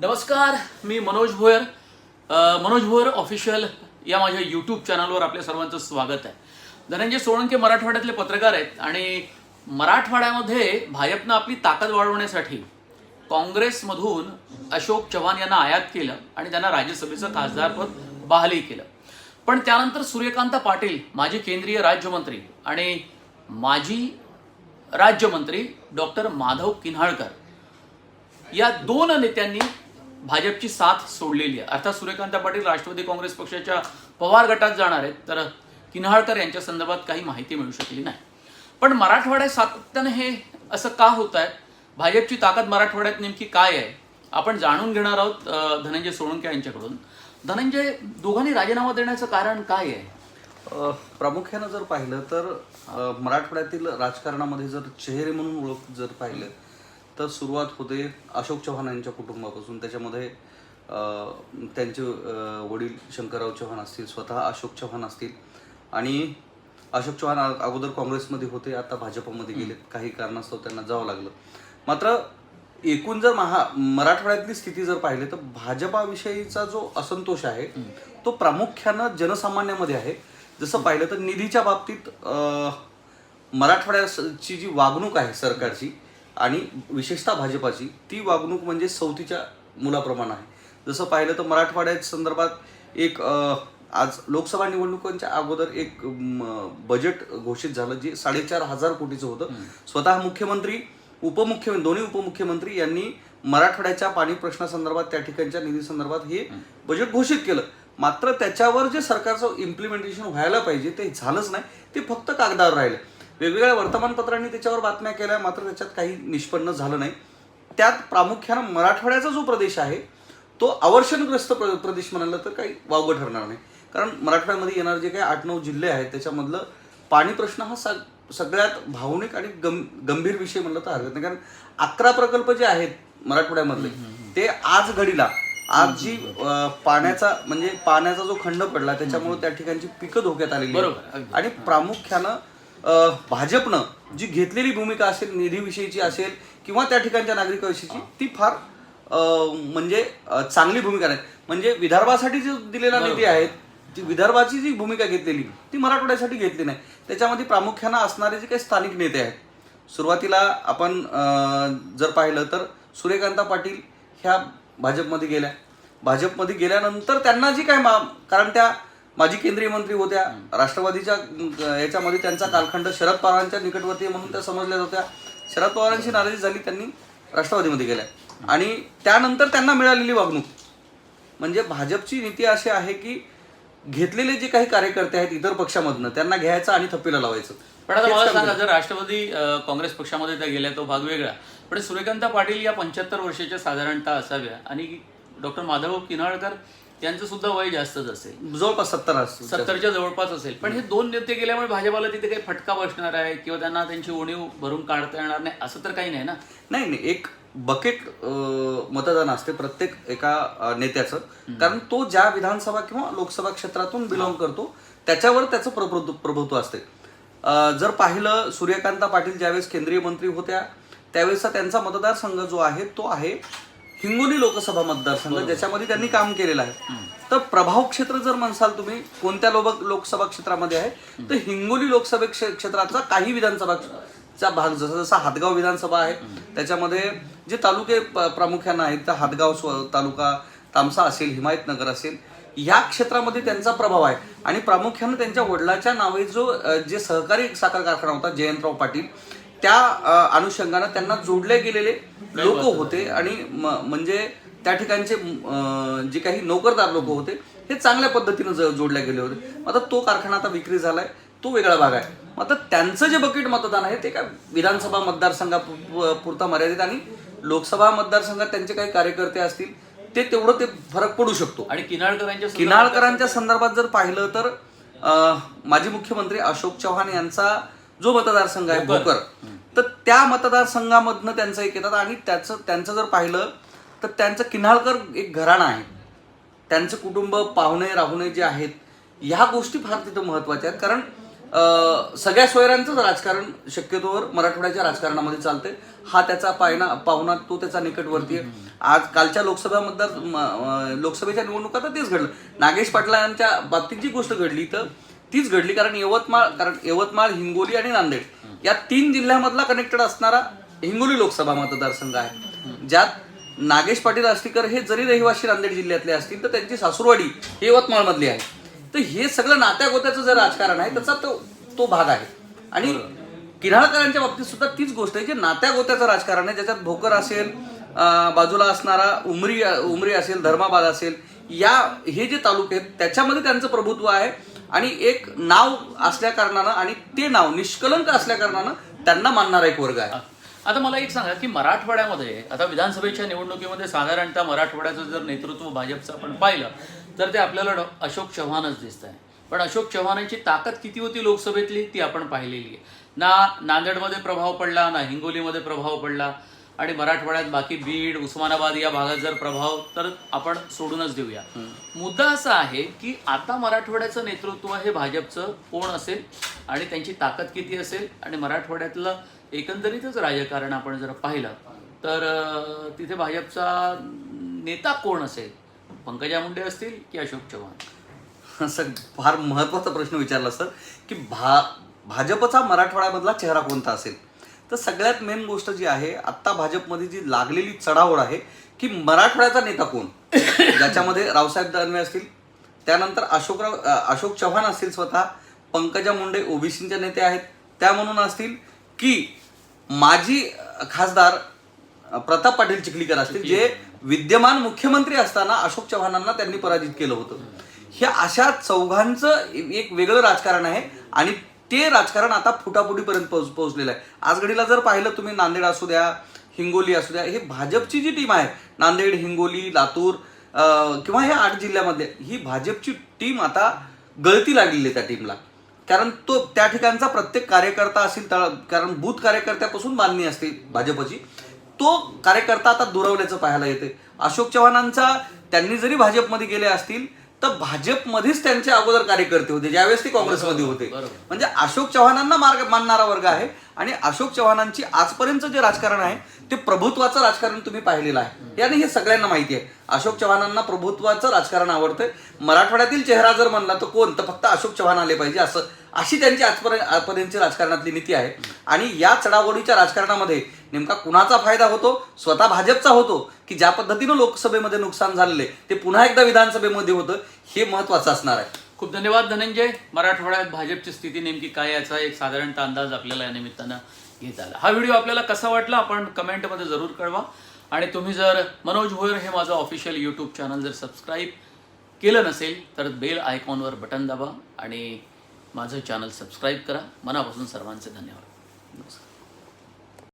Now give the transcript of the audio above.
नमस्कार मी मनोज भोयर. मनोज भोयर ऑफिशियल या माझ्या यूट्यूब चॅनलवर आपल्या सर्वांचं स्वागत आहे. धनंजय सोळंके मराठवाड्यातले पत्रकार आहेत आणि मराठवाड्यामध्ये भाजपनं आपली ताकद वाढवण्यासाठी काँग्रेसमधून अशोक चव्हाण यांना आयात केलं आणि त्यांना राज्यसभेचं खासदारपद बहाली केलं. पण त्यानंतर सूर्यकांत पाटील माजी केंद्रीय राज्यमंत्री आणि माजी राज्यमंत्री डॉक्टर माधव किन्हाळकर या दोन नेत्यांनी भाजपची साथ सोडलेली आहे. अर्थात सूर्यकांत पाटील राष्ट्रवादी काँग्रेस पक्षाच्या पवार गटात जाणार आहेत. तर किन्हाळकर यांच्या संदर्भात काही माहिती मिळू शकली नाही. पण मराठवाड्यात सातत्याने हे असं का होत आहे? भाजपची ताकद मराठवाड्यात नेमकी काय आहे? आपण जाणून घेणार आहोत धनंजय सोळंके यांच्याकडून. धनंजय दोघांनी राजीनामा देण्याचं कारण काय आहे? प्रामुख्यानं जर पाहिलं तर मराठवाड्यातील राजकारणामध्ये जर चेहरे म्हणून ओळख जर पाहिलं तर सुरुवात होते अशोक चव्हाण यांच्या कुटुंबापासून. त्याच्यामध्ये त्यांचे वडील शंकरराव चव्हाण असतील स्वतः अशोक चव्हाण असतील. आणि अशोक चव्हाण अगोदर काँग्रेसमध्ये होते आता भाजपमध्ये गेलेत. काही कारणास्तव त्यांना जावं लागलं. मात्र एकूण जर महा मराठवाड्यातली स्थिती जर पाहिली तर भाजपाविषयीचा जो असंतोष आहे तो प्रामुख्यानं जनसामान्यामध्ये आहे. जसं पाहिलं तर निधीच्या बाबतीत मराठवाड्याची जी वागणूक आहे सरकारची आणि विशेषतः भाजपाची ती वागणूक म्हणजे सवतीच्या मुलाप्रमाणे आहे. जसं पाहिलं तर मराठवाड्या संदर्भात एक आज लोकसभा निवडणुकांच्या अगोदर एक बजेट घोषित झालं जे साडेचार हजार कोटीचं होतं. स्वतः मुख्यमंत्री उपमुख्यमंत्री दोन्ही उपमुख्यमंत्री यांनी मराठवाड्याच्या पाणी प्रश्नासंदर्भात त्या ठिकाणच्या निधी संदर्भात हे बजेट घोषित केलं. मात्र त्याच्यावर जे सरकारचं इम्प्लिमेंटेशन व्हायला पाहिजे ते झालंच नाही. ते फक्त कागदावर राहिलं. वेगवेगळ्या वर्तमानपत्रांनी त्याच्यावर बातम्या केल्या मात्र त्याच्यात काही निष्पन्न झालं नाही त्यात प्रामुख्यानं मराठवाड्याचा जो प्रदेश आहे तो अवर्षणग्रस्त प्र प्रदेश म्हणाला तर काही वावगं ठरणार नाही कारण मराठवाड्यामध्ये येणारे जे काही आठ नऊ जिल्हे आहेत त्याच्यामधलं पाणी प्रश्न हा सग सगळ्यात भावनिक आणि गं गंभीर विषय म्हणलं तर हरकत नाही कारण अकरा प्रकल्प जे आहेत मराठवाड्यामधले ते आज घडीला आज जी पाण्याचा म्हणजे पाण्याचा जो खंड पडला त्याच्यामुळे त्या ठिकाणची पिकं धोक्यात आलेली आहेत. बरोबर. आणि प्रामुख्यानं भाजपनं जी घेतलेली भूमिका असेल निधीविषयीची असेल किंवा त्या ठिकाणच्या नागरिकाविषयीची ती फार म्हणजे चांगली भूमिका नाही. म्हणजे विदर्भासाठी जो दिलेला निधी आहे ती विदर्भाची जी भूमिका घेतलेली ती मराठवाड्यासाठी घेतली नाही. त्याच्यामध्ये प्रामुख्यानं असणारे जे काही स्थानिक नेते आहेत सुरुवातीला आपण जर पाहिलं तर सूर्यकांता पाटील ह्या भाजपमध्ये गेल्या. भाजपमध्ये गेल्यानंतर त्यांना जी काय मा कारण त्या माजी केंद्रीय मंत्री होत्या राष्ट्रवादीच्या याच्यामध्ये त्यांचा कालखंड शरद पवारांच्या निकटवर्ती म्हणून त्या समजल्या जात्या. शरद पवारांची नाराजी झाली त्यांनी राष्ट्रवादीमध्ये गेल्या. आणि त्यानंतर त्यांना मिळालेली वागणूक. म्हणजे भाजपची नीती अशी आहे की घेतलेले जे काही कार्यकर्ते आहेत इतर पक्षामधनं त्यांना घ्यायचं आणि थप्पीला लावायचं. पण आता मला सांगा. जर राष्ट्रवादी काँग्रेस पक्षामध्ये त्या गेल्या तो भाग वेगळा. पण सूर्यकांत पाटील या पंच्याहत्तर वर्षाच्या साधारणतः असाव्या. आणि डॉक्टर माधव किन्हाळकर यांचं सुद्धा वय जास्तच असेल. जवळपास सत्तर असतील. सत्तरच्या जवळपास असेल. पण हे दोन नेते गेल्यामुळे भाजपाला तिथे काही फटका बसणार आहे किंवा त्यांना त्यांची उणीव भरून काढता येणार नाही असं तर काही नाही ना? नाही नाही. एक बकेट मतदान असते प्रत्येक एका नेत्याचं. कारण तो ज्या विधानसभा किंवा लोकसभा क्षेत्रातून बिलॉंग करतो त्याच्यावर त्याचं प्रभुत्व प्रभुत्व असते. जर पाहिलं सूर्यकांता पाटील ज्यावेळेस केंद्रीय मंत्री होत्या त्यावेळेसचा त्यांचा मतदारसंघ जो आहे तो आहे हिंगोली लोकसभा मतदारसंघ ज्याच्यामध्ये त्यांनी काम केलेलं आहे. तर प्रभाव क्षेत्र जर म्हणसाल तुम्ही कोणत्या लोक लोकसभा क्षेत्रामध्ये आहे तर हिंगोली लोकसभा क्षे- क्षेत्राचा काही विधानसभा चा भाग जसं जसं हातगाव विधानसभा आहे त्याच्यामध्ये जे तालुके प्रामुख्यानं आहेत तर हातगाव स्व- तालुका तामसा असेल हिमायतनगर असेल या क्षेत्रामध्ये त्यांचा प्रभाव आहे. आणि प्रामुख्यानं त्यांच्या वडिलाच्या नावे जो जे सहकारी साखर कारखाना होता जयंतराव पाटील त्या अनुषंगानं त्यांना जोडले गेलेले लोक होते आणि म्हणजे त्या ठिकाणचे जे काही नोकरदार लोक होते हे चांगल्या पद्धतीनं जोडले गेले होते. आता तो कारखाना आता विक्री झालाय तो वेगळा भाग आहे. आता त्यांचं जे बकेट मतदान आहे ते काय विधानसभा मतदारसंघा पु- पु- पुरता मर्यादित आणि लोकसभा मतदारसंघात त्यांचे काही कार्यकर्ते असतील ते तेवढं ते फरक पडू शकतो. आणि किनाळकर यांच्या किनाळकरांच्या संदर्भात जर पाहिलं तर माजी मुख्यमंत्री अशोक चव्हाण यांचा जो मतदारसंघ आहे भोकर. तर त्या मतदारसंघामधनं त्यांचं एक येतात आणि त्याचं त्यांचं जर पाहिलं तर त्यांचं किन्हाळकर एक घराणं आहे. त्यांचं कुटुंब पाहुणे राहुणे जे आहेत ह्या गोष्टी फार तिथं महत्त्वाच्या आहेत. कारण सगळ्या सोयऱ्यांचंच राजकारण शक्यतोवर मराठवाड्याच्या राजकारणामध्ये चालतंय. हा त्याचा पायना पाहुणा तो त्याचा निकटवर्ती आहे. आज कालच्या लोकसभा मतदार लोकसभेच्या निवडणुका तर तेच घडलं. नागेश पाटलांच्या बाबतीत जी गोष्ट घडली तर तीच घडली कारण यवतमाळ कारण यवतमाळ हिंगोली आणि नांदेड या तीन जिल्ह्यामधला कनेक्टेड असणारा हिंगोली लोकसभा मतदारसंघ आहे. ज्यात नागेश पाटील आष्टीकर हे जरी रहिवासी नांदेड जिल्ह्यातले असतील तर त्यांची सासूरवाडी ही यवतमाळमधली आहे. तर हे सगळं नात्या गोत्याचं जे राजकारण आहे त्याचा तो तो भाग आहे. आणि किन्हाळकरांच्या बाबतीत सुद्धा तीच गोष्ट आहे जे नात्या गोत्याचं राजकारण आहे. ज्याच्यात भोकर असेल बाजूला असणारा उमरी उमरी असेल धर्माबाद असेल या हे जे तालुके आहेत त्याच्यामध्ये त्यांचं प्रभुत्व आहे. आणि एक नाव असल्या कारणानं आणि ते नाव निष्कलंक असल्या कारणानं त्यांना मानणारा एक वर्ग आहे. आता मला एक सांगा की मराठवाड्यामध्ये आता विधानसभेच्या निवडणुकीमध्ये साधारणतः मराठवाड्याचं जर नेतृत्व भाजपचं आपण पाहिलं तर ते आपल्याला अशोक चव्हाणच दिसत आहे पण अशोक चव्हाणांची ताकद किती होती लोकसभेतली ती आपण पाहिलेली आहे. ना नांदेडमध्ये प्रभाव पडला ना हिंगोलीमध्ये प्रभाव पडला आणि मराठवाड्यात बाकी बीड उस्मानाबाद या भागात जर प्रभाव तर आपण सोडूनच देऊया. मुद्दा असा आहे की आता मराठवाड्याचं नेतृत्व हे भाजपचं कोण असेल आणि त्यांची ताकद किती असेल आणि मराठवाड्यातलं एकंदरीतच राजकारण आपण जर पाहिलं तर तिथे भाजपचा नेता कोण असेल? पंकजा मुंडे असतील की अशोक चव्हाण? असं फार महत्त्वाचा प्रश्न विचारला सर की भा भाजपचा मराठवाड्यामधला चेहरा कोणता असेल? तर सगळ्यात मेन गोष्ट जी आहे आत्ता भाजपमध्ये जी लागलेली चढाओढ आहे की मराठवाड्याचा नेता कोण? ज्याच्यामध्ये रावसाहेब दानवे असतील त्यानंतर अशोकराव अशोक चव्हाण असतील स्वतः पंकजा मुंडे ओबीसीचे नेते आहेत त्या म्हणून असतील की माजी खासदार प्रताप पाटील चिखलीकर असतील जे विद्यमान मुख्यमंत्री असताना अशोक चव्हाणांना त्यांनी पराजित केलं होतं. ह्या अशा चौघांचं एक वेगळं राजकारण आहे आणि ते राजकारण आता फुटाफुटीपर्यंत पोहोच पोहोचलेलं आहे. आज घडीला जर पाहिलं तुम्ही नांदेड असू द्या हिंगोली असू द्या हे भाजपची जी टीम आहे नांदेड हिंगोली लातूर किंवा ह्या आठ जिल्ह्यामध्ये ही भाजपची टीम आता गळती लागलेली आहे त्या टीमला. कारण तो त्या ठिकाणचा प्रत्येक कार्यकर्ता असेल तर कारण बूथ कार्यकर्त्यापासून बांधणी असते भाजपची तो कार्यकर्ता आता दुरावल्याचं पाहायला येते अशोक चव्हाणांचा त्यांनी जरी भाजपमध्ये गेले असतील तर भाजपमध्येच त्यांचे अगोदर कार्यकर्ते होते ज्यावेळेस ते काँग्रेसमध्ये होते. म्हणजे अशोक चव्हाणांना मार्ग मानणारा वर्ग आहे आणि अशोक चव्हाणांची आजपर्यंत जे राजकारण आहे ते प्रभुत्वाचं राजकारण तुम्ही पाहिलेलं आहे. आणि हे सगळ्यांना माहिती आहे. अशोक चव्हाणांना प्रभुत्वाचं राजकारण आवडतंय. मराठवाड्यातील चेहरा जर म्हणला तर कोण? तर फक्त अशोक चव्हाण आले पाहिजे असं अशी त्यांची आजपर्यंत आजपर्यंतची राजकारणातली नीती आहे. आणि या चढावडीच्या राजकारणामध्ये नेमका कुणाचा फायदा होतो? स्वतः भाजपचा होतो? की ज्या पद्धतीनं लोकसभेमध्ये नुकसान झालेले ते पुन्हा एकदा विधानसभेमध्ये होतं हे महत्वाचं असणार आहे. खूप धन्यवाद धनंजय. मराठवाड्यात भाजपची स्थिती नेमकी काय याचा एक साधारणतः अंदाज आपल्याला या निमित्तानं घेत आला. हा व्हिडिओ आपल्याला कसा वाटला आपण कमेंटमध्ये जरूर कळवा. आणि तुम्ही जर मनोज भोयर हे माझं ऑफिशियल यूट्यूब चॅनल जर सबस्क्राईब केलं नसेल तर बेल आयकॉनवर बटन दाबा आणि माझं चॅनल सबस्क्राईब करा. मनापासून सर्वांचे धन्यवाद. नमस्कार.